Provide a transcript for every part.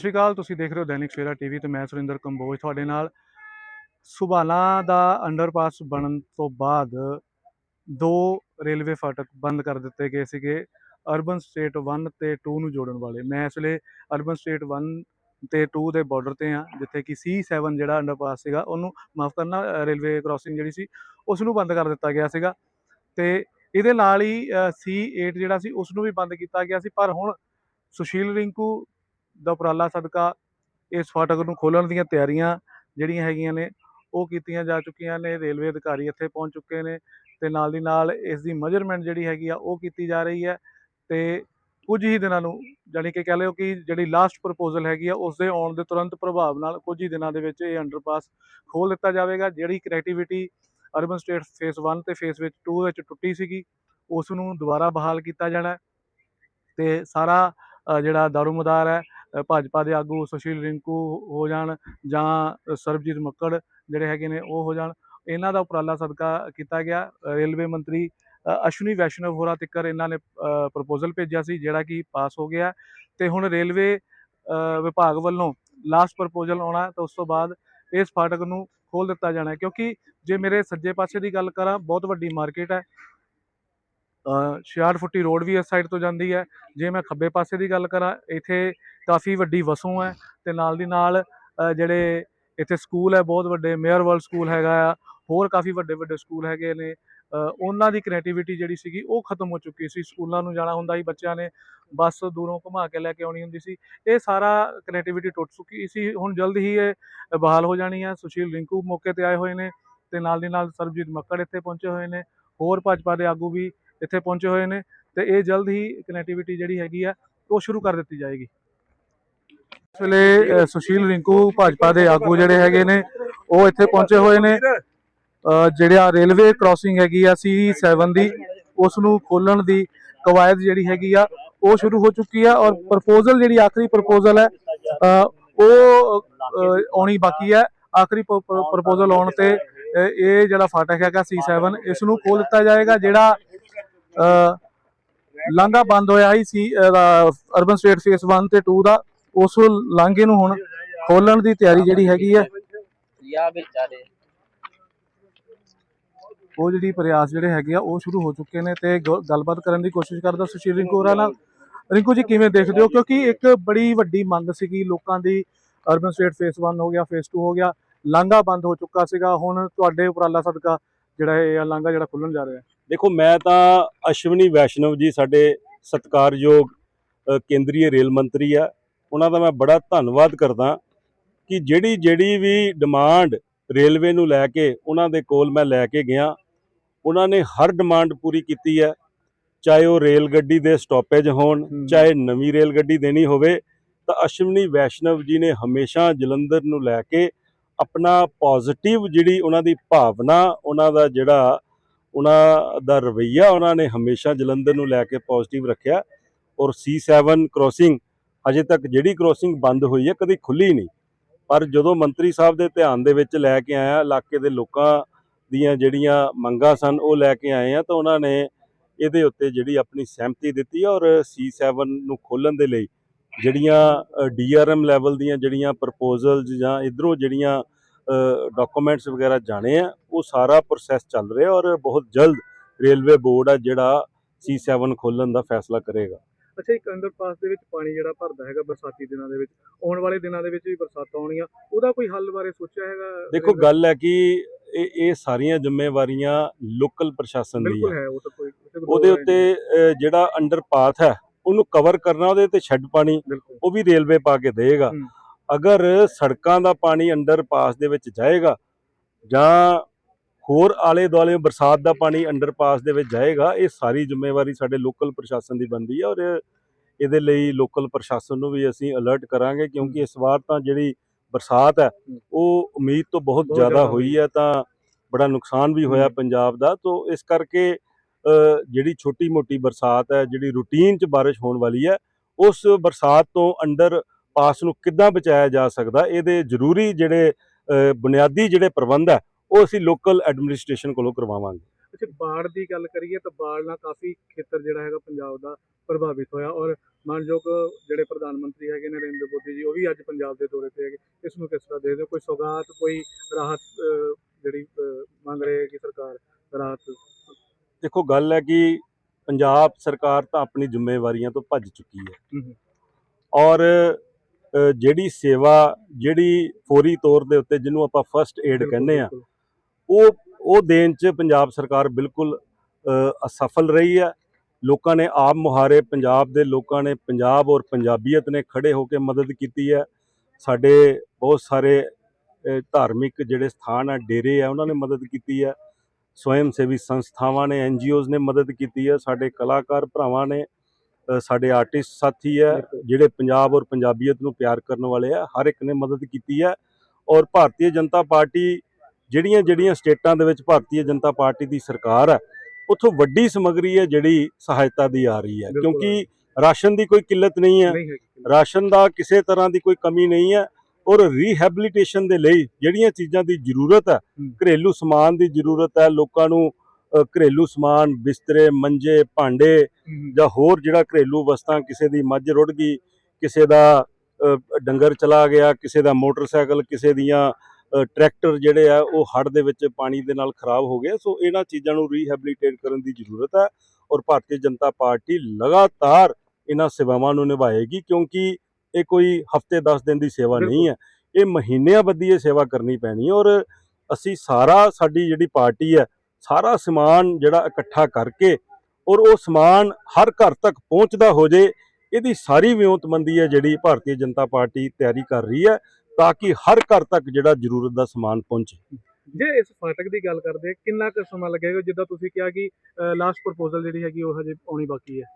ਸਤਿ ਸ਼੍ਰੀ ਅਕਾਲ ਤੁਸੀਂ ਦੇਖ ਰਹੇ ਹੋ ਦੈਨਿਕ ਸਵੇਰਾ ਟੀਵੀ ਤੇ ਮੈਂ ਸੁਰਿੰਦਰ ਕੰਬੋਜ ਤੁਹਾਡੇ ਨਾਲ। ਸੁਬਾਲਾ ਦਾ ਅੰਡਰਪਾਸ ਬਣਨ ਤੋਂ ਬਾਅਦ ਦੋ ਰੇਲਵੇ ਫਾਟਕ ਬੰਦ ਕਰ ਦਿੱਤੇ ਗਏ ਸੀਗੇ ਅਰਬਨ ਸਟੇਟ 1 ਤੇ 2 ਨੂੰ ਜੋੜਨ ਵਾਲੇ। ਮੈਂ ਇਸ ਵੇਲੇ ਅਰਬਨ ਸਟੇਟ 1 ਤੇ 2 ਦੇ ਬਾਰਡਰ ਤੇ ਆ ਜਿੱਥੇ ਕਿ C7 ਜਿਹੜਾ ਅੰਡਰਪਾਸ ਸੀਗਾ ਉਹਨੂੰ ਮਾਫ ਕਰਨਾ ਰੇਲਵੇ ਕ੍ਰਾਸਿੰਗ ਜਿਹੜੀ ਸੀ ਉਸ ਨੂੰ ਬੰਦ ਕਰ ਦਿੱਤਾ ਗਿਆ ਸੀਗਾ। ਤੇ ਇਹਦੇ ਨਾਲ ਹੀ ਅ, C8 ਜਿਹੜਾ ਸੀ ਉਸ ਨੂੰ ਵੀ ਬੰਦ ਕੀਤਾ ਗਿਆ ਸੀ। ਪਰ ਹੁਣ ਸੁਸ਼ੀਲ ਰਿੰਕੂ ਦਾ ਉਪਰਾਲਾ ਸਦਕਾ ਇਸ ਫਾਟਕ ਨੂੰ ਖੋਲ੍ਹਣ ਦੀਆਂ ਤਿਆਰੀਆਂ ਜਿਹੜੀਆਂ ਹੈਗੀਆਂ ਨੇ ਉਹ ਕੀਤੀਆਂ ਜਾ ਚੁੱਕੀਆਂ ਨੇ ਰੇਲਵੇ ਅਧਿਕਾਰੀ ਇੱਥੇ ਪਹੁੰਚ ਚੁੱਕੇ ਨੇ ਤੇ ਨਾਲ ਦੀ ਨਾਲ ਇਸ ਦੀ ਮੈਜਰਮੈਂਟ ਜਿਹੜੀ ਹੈਗੀ ਆ ਉਹ ਕੀਤੀ ਜਾ ਰਹੀ ਹੈ ਤੇ ਕੁਝ ਹੀ ਦਿਨਾਂ ਨੂੰ ਜਾਣੀ ਕਿ ਕਹਿ ਲਿਓ ਕਿ ਜਿਹੜੀ ਲਾਸਟ ਪ੍ਰਪੋਜ਼ਲ ਹੈਗੀ ਆ ਉਸ ਦੇ ਆਉਣ ਦੇ ਤੁਰੰਤ ਪ੍ਰਭਾਵ ਨਾਲ ਕੁਝ ਹੀ ਦਿਨਾਂ ਦੇ ਵਿੱਚ ਇਹ ਅੰਡਰਪਾਸ ਖੋਲ ਦਿੱਤਾ ਜਾਵੇਗਾ ਜਿਹੜੀ ਕਨੈਕਟੀਵਿਟੀ ਅਰਬਨ ਸਟੇਟ ਫੇਸ 1 ਤੇ ਫੇਸ ਵਿੱਚ 2 ਵਿੱਚ ਟੁੱਟੀ ਸੀਗੀ ਉਸ ਨੂੰ ਦੁਬਾਰਾ ਬਹਾਲ ਕੀਤਾ ਜਾਣਾ ਹੈ ਤੇ ਸਾਰਾ ਅ, ਜਿਹੜਾ ਦਾਰੋਮਦਾਰ ਹੈ ਭਾਜਪਾ ਦੇ ਆਗੂ ਸੁਸ਼ੀਲ ਰਿੰਕੂ ਹੋ ਜਾਣ ਜਾਂ ਸਰਬਜੀਤ ਮੱਕੜ ਜਿਹੜੇ ਹੈਗੇ ਨੇ ਉਹ ਹੋ ਜਾਣ। ਇਹਨਾਂ ਦਾ ਉਪਰਾਲਾ ਸਦਕਾ ਕੀਤਾ ਗਿਆ। ਰੇਲਵੇ ਮੰਤਰੀ ਅਸ਼ਵਨੀ ਵੈਸ਼ਨਵ ਹੋਰਾਂ ਤਿੱਕਰ ਇਹਨਾਂ ਨੇ ਪ੍ਰਪੋਜ਼ਲ ਭੇਜਿਆ ਸੀ ਜਿਹੜਾ ਕਿ ਪਾਸ ਹੋ ਗਿਆ। ਤੇ ਹੁਣ ਰੇਲਵੇ ਵਿਭਾਗ ਵੱਲੋਂ ਲਾਸਟ ਪ੍ਰਪੋਜ਼ਲ ਆਉਣਾ ਤਾਂ ਉਸ ਤੋਂ ਬਾਅਦ ਇਸ ਫਾਟਕ ਨੂੰ ਖੋਲ ਦਿੱਤਾ ਜਾਣਾ ਕਿਉਂਕਿ ਜੇ ਮੇਰੇ ਸੱਜੇ ਪਾਸੇ ਦੀ ਗੱਲ ਕਰਾਂ, ਬਹੁਤ ਵੱਡੀ ਮਾਰਕੀਟ ਹੈ। 66 ਫੁੱਟੀ ਰੋਡ ਵੀ ਇਸ ਸਾਈਡ ਤੋਂ ਜਾਂਦੀ ਹੈ। ਜੇ ਮੈਂ ਖੱਬੇ ਪਾਸੇ ਦੀ ਗੱਲ ਕਰਾਂ, ਇੱਥੇ ਕਾਫੀ ਵੱਡੀ ਵਸੋਂ ਹੈ ਤੇ ਨਾਲ ਦੀ ਨਾਲ ਜਿਹੜੇ ਇੱਥੇ ਸਕੂਲ ਹੈ, ਬਹੁਤ ਵੱਡੇ ਮੇਅਰ ਵਰਲਡ ਸਕੂਲ ਹੈਗਾ ਆ, ਹੋਰ ਕਾਫੀ ਵੱਡੇ ਵੱਡੇ ਸਕੂਲ ਹੈਗੇ ਨੇ। ਉਹਨਾਂ ਦੀ ਕਨੈਕਟੀਵਿਟੀ ਜਿਹੜੀ ਸੀਗੀ, ਉਹ ਖਤਮ ਹੋ ਚੁੱਕੀ ਸੀ। ਸਕੂਲਾਂ ਨੂੰ ਜਾਣਾ ਹੁੰਦਾ ਸੀ, ਬੱਚਿਆਂ ਨੇ ਬੱਸ ਦੂਰੋਂ ਘੁਮਾ ਕੇ ਲੈ ਕੇ ਆਉਣੀ ਹੁੰਦੀ ਸੀ। ਇਹ ਸਾਰਾ ਕਨੈਕਟੀਵਿਟੀ ਟੁੱਟ ਚੁੱਕੀ ਸੀ। ਹੁਣ ਜਲਦ ਹੀ ਇਹ ਬਹਾਲ ਹੋ ਜਾਣੀ ਹੈ। ਸੁਸ਼ੀਲ ਰਿੰਕੂ ਮੌਕੇ ਤੇ ਆਏ ਹੋਏ ਨੇ ਤੇ ਨਾਲ ਦੀ ਨਾਲ ਸਰਬਜੀਤ ਮੱਕੜ ਇੱਥੇ ਪਹੁੰਚੇ ਹੋਏ ਨੇ। ਹੋਰ ਭਾਜਪਾ ਦੇ ਆਗੂ ਵੀ ਇੱਥੇ ਪਹੁੰਚੇ ਹੋਏ ਨੇ ਤੇ ਇਹ ਜਲਦ ਹੀ ਕਨੈਕਟੀਵਿਟੀ ਜਿਹੜੀ ਹੈਗੀ ਆ, ਉਹ ਸ਼ੁਰੂ ਕਰ ਦਿੱਤੀ ਜਾਏਗੀ। ਇਸ ਵੇਲੇ ਸੁਸ਼ੀਲ, ਰਿੰਕੂ, ਭਾਜਪਾ ਦੇ ਆਗੂ ਜਿਹੜੇ ਹੈਗੇ ਨੇ, ਉਹ ਇੱਥੇ ਪਹੁੰਚੇ ਹੋਏ ਨੇ। ਜਿਹੜਾ ਰੇਲਵੇ ਕ੍ਰਾਸਿੰਗ ਹੈਗੀ ਆ C7 ਦੀ, ਉਸ ਨੂੰ ਖੋਲਣ ਦੀ ਕਵਾਇਦ ਜਿਹੜੀ ਹੈਗੀ ਆ, ਉਹ ਸ਼ੁਰੂ ਹੋ ਚੁੱਕੀ ਆ ਔਰ ਪ੍ਰਪੋਜ਼ਲ ਜਿਹੜੀ ਆਖਰੀ ਪ੍ਰਪੋਜ਼ਲ ਹੈ ਉਹ ਆਉਣੀ ਬਾਕੀ ਹੈ। ਆਖਰੀ ਪ੍ਰਪੋਜ਼ਲ ਆਉਣ ਤੇ ਇਹ ਜਿਹੜਾ ਫਾਟਕ ਹੈਗਾ C7 ਇਸ ਨੂੰ ਖੋਲ ਦਿੱਤਾ ਜਾਏਗਾ, ਜਿਹੜਾ ਲਾਂਘਾ ਬੰਦ ਹੋਇਆ ਹੀ ਸੀ ਅਰਬਨ ਸਟੇਟ ਫੇਸ 1 ਤੇ 2 ਦਾ ਉਸ ਲਾਂਘੇ ਨੂੰ ਹੁਣ ਖੋਲਣ ਦੀ ਤਿਆਰੀ ਜਿਹੜੀ ਹੈਗੀ ਹੈ। ਉਹ ਜਿਹੜੀ ਪ੍ਰਯਾਸ ਜਿਹੜੇ ਹੈਗੇ ਆ ਉਹ ਸ਼ੁਰੂ ਹੋ ਚੁੱਕੇ ਨੇ ਤੇ ਗੱਲਬਾਤ ਕਰਨ ਦੀ ਕੋਸ਼ਿਸ਼ ਕਰਦਾ ਸੁਸ਼ੀਲ ਰਿੰਕੂ ਹੋਰਾਂ ਨਾਲ। ਰਿੰਕੂ ਜੀ ਕਿਵੇਂ ਦੇਖਦੇ ਹੋ? ਕਿਉਂਕਿ ਇੱਕ ਬੜੀ ਵੱਡੀ ਮੰਗ ਸੀਗੀ ਲੋਕਾਂ ਦੀ ਅਰਬਨ ਸਟੇਟ ਫੇਸ 1 ਹੋ ਗਿਆ ਫੇਸ 2 ਹੋ ਗਿਆ ਲਾਂਘਾ ਬੰਦ ਹੋ ਚੁੱਕਾ ਸੀਗਾ ਹੁਣ ਤੁਹਾਡੇ ਉਪਰਾਲਾ ਸਦਕਾ ਜਿਹੜਾ ਇਹ ਲਾਂਘਾ ਜਿਹੜਾ ਖੁੱਲਣ ਜਾ ਰਿਹਾ ਹੈ। ਦੇਖੋ ਮੈਂ ਤਾਂ ਅਸ਼ਵਨੀ ਵੈਸ਼ਨਵ ਜੀ ਸਾਡੇ ਸਤਿਕਾਰਯੋਗ ਕੇਂਦਰੀ ਰੇਲ ਮੰਤਰੀ ਆ। ਉਹਨਾਂ ਦਾ ਮੈਂ ਬੜਾ ਧੰਨਵਾਦ ਕਰਦਾ ਕਿ ਜਿਹੜੀ ਜਿਹੜੀ ਵੀ ਡਿਮਾਂਡ ਰੇਲਵੇ ਨੂੰ ਲੈ ਕੇ ਉਹਨਾਂ ਦੇ ਕੋਲ ਮੈਂ ਲੈ ਕੇ ਗਿਆ। ਉਹਨਾਂ ਨੇ ਹਰ ਡਿਮਾਂਡ ਪੂਰੀ ਕੀਤੀ ਹੈ। ਚਾਹੇ ਉਹ ਰੇਲ ਗੱਡੀ ਦੇ ਸਟਾਪੇਜ ਹੋਣ। ਚਾਹੇ ਨਵੀਂ ਰੇਲ ਗੱਡੀ ਦੇਣੀ ਹੋਵੇ ਤਾਂ ਅਸ਼ਵਨੀ ਵੈਸ਼ਨਵ ਜੀ ਨੇ ਹਮੇਸ਼ਾ ਜਲੰਧਰ ਨੂੰ ਲੈ ਕੇ ਆਪਣਾ ਪੋਜ਼ਿਟਿਵ ਜਿਹੜੀ ਉਹਨਾਂ ਦੀ ਭਾਵਨਾ ਉਹਨਾਂ ਦਾ ਜਿਹੜਾ ਉਹਨਾਂ ਦਾ ਰਵਈਆ ਉਹਨਾਂ ਨੇ ਹਮੇਸ਼ਾ ਜਲੰਧਰ ਨੂੰ ਲੈ ਕੇ ਪੋਜ਼ਿਟਿਵ ਰੱਖਿਆ ਔਰ C7 ਕ੍ਰੋਸਿੰਗ ਅਜੇ ਤੱਕ ਜਿਹੜੀ ਕ੍ਰੋਸਿੰਗ ਬੰਦ ਹੋਈ ਹੈ, ਕਦੀ ਖੁੱਲੀ ਨਹੀਂ। ਪਰ ਜਦੋਂ ਮੰਤਰੀ ਸਾਹਿਬ ਦੇ ਧਿਆਨ ਦੇ ਵਿੱਚ ਲੈ ਕੇ ਆਇਆ, ਇਲਾਕੇ ਦੇ ਲੋਕਾਂ ਦੀਆਂ ਜਿਹੜੀਆਂ ਮੰਗਾਂ ਸਨ, ਉਹ ਲੈ ਕੇ ਆਏ ਆ, ਤਾਂ ਉਹਨਾਂ ਨੇ ਇਹਦੇ ਉੱਤੇ ਜਿਹੜੀ ਆਪਣੀ ਸਹਿਮਤੀ ਦਿੱਤੀ ਔਰ C7 ਨੂੰ ਖੋਲਣ ਦੇ ਲਈ ਜਿਹੜੀਆਂ ਡੀਆਰਐਮ ਲੈਵਲ ਦੀਆਂ ਜਿਹੜੀਆਂ ਪ੍ਰਪੋਜ਼ਲਸ ਜਾਂ ਇਧਰੋਂ ਜਿਹੜੀਆਂ ਡਾਕੂਮੈਂਟਸ ਵਗੈਰਾ ਜਾਣੇ ਆ ਉਹ ਸਾਰਾ ਪ੍ਰੋਸੈਸ ਚੱਲ ਰਿਹਾ ਔਰ ਬਹੁਤ ਜਲਦ ਰੇਲਵੇ ਬੋਰਡ ਆ ਜਿਹੜਾ C7 ਖੋਲਣ ਦਾ ਫੈਸਲਾ ਕਰੇਗਾ। ਅੱਛਾ ਇੱਕ ਅੰਡਰਪਾਸ ਦੇ ਵਿੱਚ ਪਾਣੀ ਜਿਹੜਾ ਭਰਦਾ ਹੈਗਾ ਬਰਸਾਤੀ ਦਿਨਾਂ ਦੇ ਵਿੱਚ ਆਉਣ ਵਾਲੇ ਦਿਨਾਂ ਦੇ ਵਿੱਚ ਵੀ ਬਰਸਾਤਾਂ ਆਉਣੀਆਂ ਉਹਦਾ ਕੋਈ ਹੱਲ ਬਾਰੇ ਸੋਚਿਆ ਹੈਗਾ ਦੇਖੋ? ਗੱਲ ਹੈ ਕਿ ਇਹ ਇਹ ਸਾਰੀਆਂ ਜ਼ਿੰਮੇਵਾਰੀਆਂ ਲੋਕਲ ਪ੍ਰਸ਼ਾਸਨ ਬਿਲਕੁਲ ਹੈ ਉਹਦੇ ਦੋ ਉੱਤੇ ਜਿਹੜਾ ਅੰਡਰਪਾਥ ਹੈ ਉਹਨੂੰ ਕਵਰ ਕਰਨਾ ਉਹਦੇ ਤੇ ਛੱਡ ਪਾਣੀ ਉਹ ਵੀ ਰੇਲਵੇ ਪਾ ਕੇ ਦੇਗਾ। ਅਗਰ ਸੜਕਾਂ ਦਾ ਪਾਣੀ ਅੰਡਰਪਾਸ ਦੇ ਵਿੱਚ ਜਾਏਗਾ ਜਾਂ ਹੋਰ ਆਲੇ ਦੁਆਲੇ ਬਰਸਾਤ ਦਾ ਪਾਣੀ ਅੰਡਰਪਾਸ ਦੇ ਵਿੱਚ ਜਾਏਗਾ ਇਹ ਸਾਰੀ ਜ਼ਿੰਮੇਵਾਰੀ ਸਾਡੇ ਲੋਕਲ ਪ੍ਰਸ਼ਾਸਨ ਦੀ ਬਣਦੀ ਹੈ ਔਰ ਇਹਦੇ ਲਈ ਲੋਕਲ ਪ੍ਰਸ਼ਾਸਨ ਨੂੰ ਵੀ ਅਸੀਂ ਅਲਰਟ ਕਰਾਂਗੇ ਕਿਉਂਕਿ ਇਸ ਵਾਰ ਤਾਂ ਜਿਹੜੀ ਬਰਸਾਤ ਹੈ ਉਹ ਉਮੀਦ ਤੋਂ ਬਹੁਤ ਜ਼ਿਆਦਾ ਹੋਈ ਹੈ ਤਾਂ ਬੜਾ ਨੁਕਸਾਨ ਵੀ ਹੋਇਆ। ਪੰਜਾਬ ਦਾ। ਤੋਂ ਇਸ ਕਰਕੇ ਜਿਹੜੀ ਛੋਟੀ ਮੋਟੀ ਬਰਸਾਤ ਹੈ ਜਿਹੜੀ ਰੂਟੀਨ 'ਚ ਬਾਰਿਸ਼ ਹੋਣ ਵਾਲੀ ਹੈ ਉਸ ਬਰਸਾਤ ਤੋਂ ਅੰਡਰ ਪਾਸ ਨੂੰ ਕਿੱਦਾਂ ਬਚਾਇਆ ਜਾ ਸਕਦਾ ਇਹਦੇ ਜ਼ਰੂਰੀ ਜਿਹੜੇ ਬੁਨਿਆਦੀ ਜਿਹੜੇ ਪ੍ਰਬੰਧ ਹੈ ਉਹ ਅਸੀਂ ਲੋਕਲ ਐਡਮਿਨਿਸਟ੍ਰੇਸ਼ਨ ਕੋਲੋਂ ਕਰਵਾਵਾਂਗੇ। ਅੱਛਾ ਬਾੜ ਦੀ ਗੱਲ ਕਰੀਏ ਤਾਂ ਬਾੜ ਨਾਲ ਕਾਫੀ ਖੇਤਰ ਜਿਹੜਾ ਹੈਗਾ ਪੰਜਾਬ ਦਾ ਪ੍ਰਭਾਵਿਤ ਹੋਇਆ ਔਰ ਮਾਨਯੋਗ ਜਿਹੜੇ ਪ੍ਰਧਾਨ ਮੰਤਰੀ ਹੈਗੇ ਨਰਿੰਦਰ ਮੋਦੀ ਜੀ ਉਹ ਵੀ ਅੱਜ ਪੰਜਾਬ ਦੇ ਦੌਰੇ ਤੇ ਹੈਗੇ। ਇਸ ਨੂੰ ਕਿਸ ਤਰ੍ਹਾਂ ਦੇਖਦੇ ਹੋ? ਕੋਈ ਸੌਗਾਤ ਕੋਈ ਰਾਹਤ ਜਿਹੜੀ ਮੰਗ ਰਹੇ ਕਿ ਸਰਕਾਰ? ਰਾਹਤ। ਦੇਖੋ ਗੱਲ ਹੈ ਕਿ ਪੰਜਾਬ ਸਰਕਾਰ ਤਾਂ ਆਪਣੀ ਜ਼ਿੰਮੇਵਾਰੀਆਂ ਤੋਂ ਭੱਜ ਚੁੱਕੀ ਹੈ। ਹੂੰ ਹੂੰ। ਔਰ ਜਿਹੜੀ ਸੇਵਾ ਜਿਹੜੀ ਫੌਰੀ ਤੌਰ ਦੇ ਉੱਤੇ ਜਿਹਨੂੰ ਆਪਾਂ ਫਰਸਟ ਏਡ ਕਹਿੰਦੇ ਆ। ਉਹ ਉਹ ਦੇਣ 'ਚ ਪੰਜਾਬ ਸਰਕਾਰ ਬਿਲਕੁਲ ਅਸਫਲ ਰਹੀ ਹੈ। ਲੋਕਾਂ ਨੇ ਆਪ ਮੁਹਾਰੇ ਪੰਜਾਬ ਦੇ ਲੋਕਾਂ ਨੇ ਪੰਜਾਬ ਔਰ ਪੰਜਾਬੀਅਤ ਨੇ ਖੜੇ ਹੋ ਕੇ ਮਦਦ ਕੀਤੀ ਹੈ। ਸਾਡੇ ਬਹੁਤ ਸਾਰੇ ਧਾਰਮਿਕ ਜਿਹੜੇ ਸਥਾਨ ਆ ਡੇਰੇ ਆ ਉਹਨਾਂ ਨੇ ਮਦਦ ਕੀਤੀ ਹੈ। ਸਵੈਮ ਸੇਵੀ ਸੰਸਥਾਵਾਂ ਨੇ ਐਨਜੀਓਜ਼ ਨੇ ਮਦਦ ਕੀਤੀ ਹੈ। ਸਾਡੇ ਕਲਾਕਾਰ ਭਰਾਵਾਂ ਨੇ ਸਾਡੇ ਆਰਟਿਸਟ ਸਾਥੀ ਹੈ। ਜਿਹੜੇ ਪੰਜਾਬ ਔਰ ਪੰਜਾਬੀਅਤ ਨੂੰ ਪਿਆਰ ਕਰਨ ਵਾਲੇ ਆ ਹਰ ਇੱਕ ਨੇ ਮਦਦ ਕੀਤੀ ਹੈ ਔਰ ਭਾਰਤੀ ਜਨਤਾ ਪਾਰਟੀ ਜਿਹੜੀਆਂ ਜਿਹੜੀਆਂ ਸਟੇਟਾਂ ਦੇ ਵਿੱਚ ਭਾਰਤੀ ਜਨਤਾ ਪਾਰਟੀ ਦੀ ਸਰਕਾਰ ਹੈ ਉੱਥੋਂ ਵੱਡੀ ਸਮੱਗਰੀ ਹੈ ਜਿਹੜੀ ਸਹਾਇਤਾ ਦੀ ਆ ਰਹੀ ਹੈ। ਕਿਉਂਕਿ ਰਾਸ਼ਨ ਦੀ ਕੋਈ ਕਿੱਲਤ ਨਹੀਂ ਹੈ ਰਾਸ਼ਨ ਦਾ ਕਿਸੇ ਤਰ੍ਹਾਂ ਦੀ ਕੋਈ ਕਮੀ ਨਹੀਂ ਹੈ ਔਰ ਰੀਹੈਬਿਲਿਟੇਸ਼ਨ ਦੇ ਲਈ ਜਿਹੜੀਆਂ ਚੀਜ਼ਾਂ ਦੀ ਜ਼ਰੂਰਤ ਹੈ। ਘਰੇਲੂ ਸਮਾਨ ਦੀ ਜ਼ਰੂਰਤ ਹੈ ਲੋਕਾਂ ਨੂੰ ਘਰੇਲੂ ਸਮਾਨ ਬਿਸਤਰੇ ਮੰਜੇ ਭਾਂਡੇ ਜਾਂ ਹੋਰ ਜਿਹੜਾ ਘਰੇਲੂ ਵਸਤਾਂ ਕਿਸੇ ਦੀ ਮੱਝ ਰੁੜ ਗਈ ਕਿਸੇ ਦਾ ਡੰਗਰ ਚਲਾ ਗਿਆ ਕਿਸੇ ਦਾ ਮੋਟਰਸਾਈਕਲ ਕਿਸੇ ਦੀਆਂ ਟਰੈਕਟਰ ਜਿਹੜੇ ਆ ਉਹ ਹੜ੍ਹ ਦੇ ਵਿੱਚ ਪਾਣੀ ਦੇ ਨਾਲ ਖਰਾਬ ਹੋ ਗਏ ਸੋ ਇਹਨਾਂ ਚੀਜ਼ਾਂ ਨੂੰ ਰੀਹੈਬਿਲਿਟੇਟ ਕਰਨ ਦੀ ਜ਼ਰੂਰਤ ਹੈ ਔਰ ਭਾਰਤੀ ਜਨਤਾ ਪਾਰਟੀ ਲਗਾਤਾਰ ਇਹਨਾਂ ਸੇਵਾਵਾਂ ਨੂੰ ਨਿਭਾਏਗੀ ਕਿਉਂਕਿ ਇਹ ਕੋਈ ਹਫ਼ਤੇ 10 ਦਿਨ ਦੀ ਸੇਵਾ ਨਹੀਂ ਹੈ ਇਹ ਮਹੀਨਿਆਂ ਬੱਧੀ ਇਹ ਸੇਵਾ ਕਰਨੀ ਪੈਣੀ ਹੈ ਔਰ ਅਸੀਂ ਸਾਰਾ ਸਾਡੀ ਜਿਹੜੀ ਪਾਰਟੀ ਹੈ ਸਾਰਾ ਸਮਾਨ ਜਿਹੜਾ ਇਕੱਠਾ ਕਰਕੇ ਔਰ ਉਹ ਸਮਾਨ ਹਰ ਘਰ ਤੱਕ ਪਹੁੰਚਦਾ ਹੋ ਜੇ ਇਹਦੀ ਸਾਰੀ ਵਿਉਂਤਮੰਦੀ ਹੈ ਜਿਹੜੀ ਭਾਰਤੀ ਜਨਤਾ ਪਾਰਟੀ ਤਿਆਰੀ ਕਰ ਰਹੀ ਹੈ ਤਾਂ ਕਿ ਹਰ ਘਰ ਤੱਕ ਜਿਹੜਾ ਜ਼ਰੂਰਤ ਦਾ ਸਮਾਨ ਪਹੁੰਚੇ। ਜੇ ਇਸ ਫਾਟਕ ਦੀ ਗੱਲ ਕਰਦੇ ਕਿੰਨਾ ਕੁ ਸਮਾਂ ਲੱਗੇਗਾ? ਜਿੱਦਾਂ ਤੁਸੀਂ ਕਿਹਾ ਕਿ ਲਾਸਟ ਪ੍ਰਪੋਜ਼ਲ ਜਿਹੜੀ ਹੈਗੀ ਉਹ ਹਜੇ ਆਉਣੀ ਬਾਕੀ ਹੈ।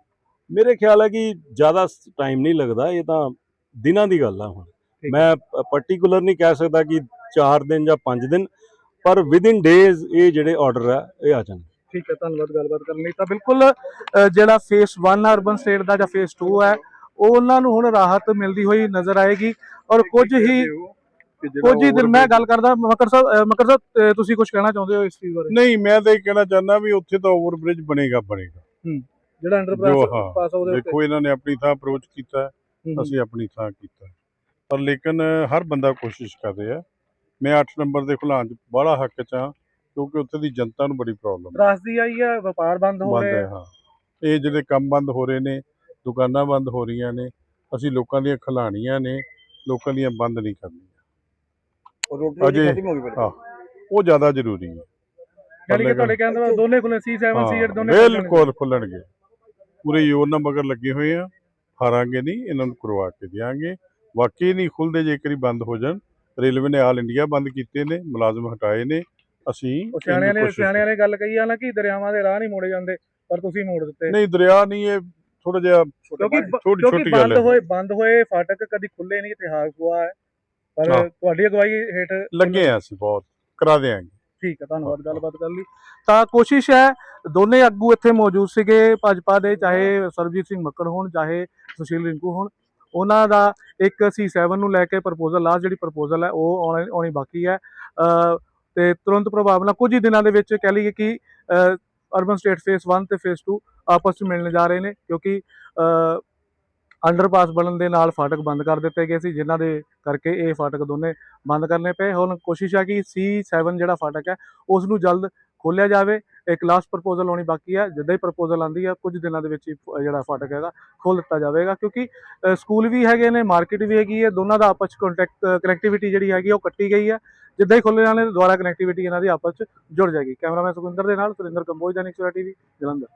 ਮੇਰੇ ਖਿਆਲ ਹੈ ਕਿ ਜ਼ਿਆਦਾ ਟਾਈਮ ਨਹੀਂ ਲੱਗਦਾ ਇਹ ਤਾਂ ਦਿਨਾਂ ਦੀ ਗੱਲ ਆ ਹੁਣ। ਮੈਂ ਪਾਰਟਿਕੂਲਰ ਨਹੀਂ ਕਹਿ ਸਕਦਾ ਕਿ 4 ਦਿਨ ਜਾਂ 5 ਦਿਨ ਪਰ ਵਿਦਿਨ ਡੇਜ਼ ਇਹ ਜਿਹੜੇ ਆਰਡਰ ਹੈ ਇਹ ਆ ਜਾਣਗੇ। ਠੀਕ ਹੈ ਧੰਨਵਾਦ ਗੱਲਬਾਤ ਕਰਨ ਲਈ। ਤਾਂ ਬਿਲਕੁਲ ਜਿਹੜਾ ਫੇਸ 1 ਅਰਬਨ ਸਟੇਟ ਦਾ ਜਾਂ ਫੇਸ 2 ਹੈ ਉਹ ਉਹਨਾਂ ਨੂੰ ਹੁਣ ਰਾਹਤ ਮਿਲਦੀ ਹੋਈ ਨਜ਼ਰ ਆਏਗੀ। ਔਰ ਕੁਝ ਹੀ ਕੁਝ ਹੀ ਦਿਨ ਮੈਂ ਗੱਲ ਕਰਦਾ ਮਕਰ ਸਾਹਿਬ ਮਕਰ ਸਾਹਿਬ ਤੁਸੀਂ ਕੁਝ ਕਹਿਣਾ ਚਾਹੁੰਦੇ ਹੋ ਇਸ ਚੀਜ਼ ਬਾਰੇ? ਨਹੀਂ ਮੈਂ ਤਾਂ ਇਹ ਕਹਿਣਾ ਚਾਹੁੰਦਾ ਵੀ ਉੱਥੇ ਤਾਂ ਓਵਰਬ੍ਰਿਜ ਬਣੇਗਾ ਬਣੇਗਾ। ਜਿਹੜਾ ਜੋ ਅੰਡਰਪਾਸ ਹਾਂ, ਪਾਸ ਉਹਦੇ ਉੱਤੇ ਦੇਖੋ ਇਹਨਾਂ ਨੇ ਆਪਣੀ ਥਾਂ ਅਪਰੋਚ ਕੀਤਾ। ਅਸੀਂ ਆਪਣੀ ਥਾਂ ਕੀਤਾ। ਪਰ ਲੇਕਿਨ ਹਰ ਬੰਦਾ ਕੋਸ਼ਿਸ਼ ਕਰ ਰਿਹਾ। ਮੈਂ 8 ਨੰਬਰ ਦੇ ਖੁਲਾਉਣ ਚ ਬੜਾ ਹੱਕ ਚ ਕਿਉਂਕਿ ਉੱਥੇ ਦੀ ਜਨਤਾ ਨੂੰ ਬੜੀ ਪ੍ਰੋਬਲਮ ਹੈ। ਤਰਾਸਦੀ ਆਈ ਹੈ ਵਪਾਰ ਬੰਦ ਹੋ ਬੰਦ ਰਿਹਾ। ਹੈ ਹਾਂ। ਇਹ ਜਿਹੜੇ ਕੰਮ ਬੰਦ ਹੋ ਰਹੇ ਨੇ ਦੁਕਾਨਾਂ ਬੰਦ ਹੋ ਰਹੀਆਂ ਨੇ ਅਸੀਂ ਲੋਕਾਂ ਦੀਆਂ ਖਲਾਣੀਆਂ ਨੇ ਲੋਕਾਂ ਦੀਆਂ ਬੰਦ ਨਹੀਂ ਕਰਨੀਆਂ। ਰੋਟੀ ਅਜੇ- ਖਤਮ ਹੋ ਗਈ ਹਾਂ ਉਹ ਜ਼ਿਆਦਾ ਜ਼ਰੂਰੀ ਹੈ। ਯਾਨੀ ਕਿ ਤੁਹਾਡੇ ਕਹਿੰਦੇ ਵਾ ਦੋਨੇ ਖੁੱਲੇ ਸੀ 7 ਸੀ 8 ਹਾਂ, ਦੋਨੇ ਖੁੱਲ੍ਹਣਗੇ। ਬਿਲਕੁਲ ਖੁੱਲਣਗੇ ਪੂਰੇ ਯੋਰ ਨਾਲ ਮਗਰ ਲੱਗੇ ਹੋਏ ਆ ਹਾਰਾਂਗੇ ਨਹੀਂ ਇਹਨਾਂ ਨੂੰ ਕਰਵਾ ਕੇ ਦਿਆਂਗੇ। ਵਾਕਈ ਨਹੀਂ ਖੁੱਲਦੇ ਜੇਕਰ ਹੀ ਬੰਦ ਹੋ ਜਾਣ। ਰੇਲਵੇ ਨੇ ਆਲ ਇੰਡੀਆ ਬੰਦ ਕੀਤੇ ਨੇ ਮੁਲਾਜ਼ਮ ਹਟਾਏ ਨੇ। ਅਸੀਂ ਸਿਆਣਿਆਂ ਨੇ ਸਿਆਣਿਆਂ ਨੇ ਗੱਲ ਕਹੀ ਆ ਨਾ ਕਿ ਦਰਿਆਵਾਂ ਦੇ ਰਾਹ ਨਹੀਂ ਮੋੜੇ ਜਾਂਦੇ ਪਰ ਤੁਸੀਂ ਮੋੜ ਦਿੱਤੇ। ਨਹੀਂ ਦਰਿਆ ਨਹੀਂ ਇਹ ਥੋੜਾ ਜਿਹਾ ਕਿਉਂਕਿ ਕਿਉਂਕਿ ਛੋਟੀ ਗੱਲ ਬੰਦ ਹੋਏ ਬੰਦ ਹੋਏ ਫਾਟਕ ਕਦੀ ਖੁੱਲੇ ਨਹੀਂ ਇਤਿਹਾਸ ਹੁਆ ਹੈ। ਪਰ। ਤੁਹਾਡੀ ਅਗਵਾਈ ਹੇਠ ਲੱਗੇ ਆ ਅਸੀਂ ਬਹੁਤ ਕਰਾ ਦਿਆਂਗੇ। ਠੀਕ ਹੈ ਧੰਨਵਾਦ ਗੱਲਬਾਤ ਕਰਨ ਲਈ। ਤਾਂ ਕੋਸ਼ਿਸ਼ ਹੈ ਦੋਨੇ ਆਗੂ ਇੱਥੇ ਮੌਜੂਦ ਸੀਗੇ ਭਾਜਪਾ ਦੇ ਚਾਹੇ ਸਰਬਜੀਤ ਸਿੰਘ ਮੱਕੜ ਹੋਣ ਚਾਹੇ ਸੁਸ਼ੀਲ ਰਿੰਕੂ ਹੋਣ। ਉਹਨਾਂ ਦਾ ਇੱਕ C7 ਨੂੰ ਲੈ ਕੇ ਪ੍ਰਪੋਜ਼ਲ ਲਾਸਟ ਜਿਹੜੀ ਪ੍ਰਪੋਜ਼ਲ ਹੈ ਉਹ ਆਉਣੀ ਬਾਕੀ ਹੈ। ਤੇ ਤੁਰੰਤ ਪ੍ਰਭਾਵ ਨਾਲ ਕੁਝ ਹੀ ਦਿਨਾਂ ਦੇ ਵਿੱਚ ਕਹਿ ਲਈਏ ਕਿ ਅਰਬਨ ਸਟੇਟ ਫੇਸ 1 ਤੇ ਫੇਸ 2 ਆਪਸ ਵਿੱਚ ਮਿਲਣ ਜਾ ਰਹੇ ਨੇ ਕਿਉਂਕਿ ਅ, ਅੰਡਰਪਾਸ ਬਣਨ ਦੇ ਨਾਲ ਫਾਟਕ ਬੰਦ ਕਰ ਦਿੱਤੇ ਗਏ ਸੀ ਜਿਨ੍ਹਾਂ ਦੇ ਕਰਕੇ ਇਹ ਫਾਟਕ ਦੋਨੇ ਬੰਦ ਕਰਨੇ ਪਏ। ਹੁਣ ਕੋਸ਼ਿਸ਼ ਆ ਕਿ C7 ਜਿਹੜਾ ਫਾਟਕ ਹੈ ਉਸ ਨੂੰ ਜਲਦ ਖੋਲਿਆ ਜਾਵੇ ਇੱਕ ਲਾਸਟ ਪ੍ਰਪੋਜ਼ਲ ਆਉਣੀ ਬਾਕੀ ਹੈ, ਜਿੱਦਾਂ ਹੀ ਪ੍ਰਪੋਜ਼ਲ ਆਂਦੀ ਹੈ, ਕੁਝ ਦਿਨਾਂ ਦੇ ਵਿੱਚ ਹੀ ਜਿਹੜਾ ਫਾਟਕ ਹੈਗਾ ਖੋਲ ਦਿੱਤਾ ਜਾਵੇਗਾ, ਕਿਉਂਕਿ ਸਕੂਲ ਵੀ ਹੈਗੇ ਨੇ ਮਾਰਕੀਟ ਵੀ ਹੈਗੀ ਹੈ, ਦੋਨਾਂ ਦਾ ਆਪਸ ਚ ਕੰਟੈਕਟ ਕਨੈਕਟੀਵਿਟੀ ਜਿਹੜੀ ਹੈਗੀ ਉਹ ਕੱਟੀ ਗਈ ਹੈ। ਜਿੱਦਾਂ ਹੀ ਖੋਲੇ ਜਾਣੇ ਦੁਆਰਾ ਕਨੈਕਟੀਵਿਟੀ ਇਹਨਾਂ ਦੀ ਆਪਸ ਚ ਜੁੜ ਜਾਏਗੀ। ਕੈਮਰਾਮੈਨ ਸੁਖਿੰਦਰ ਦੇ ਨਾਲ, ਸੁਰਿੰਦਰ ਕੰਬੋਜ ਦਾ ਨਿਕਸਰਾ ਟੀਵੀ ਜਲੰਧਰ।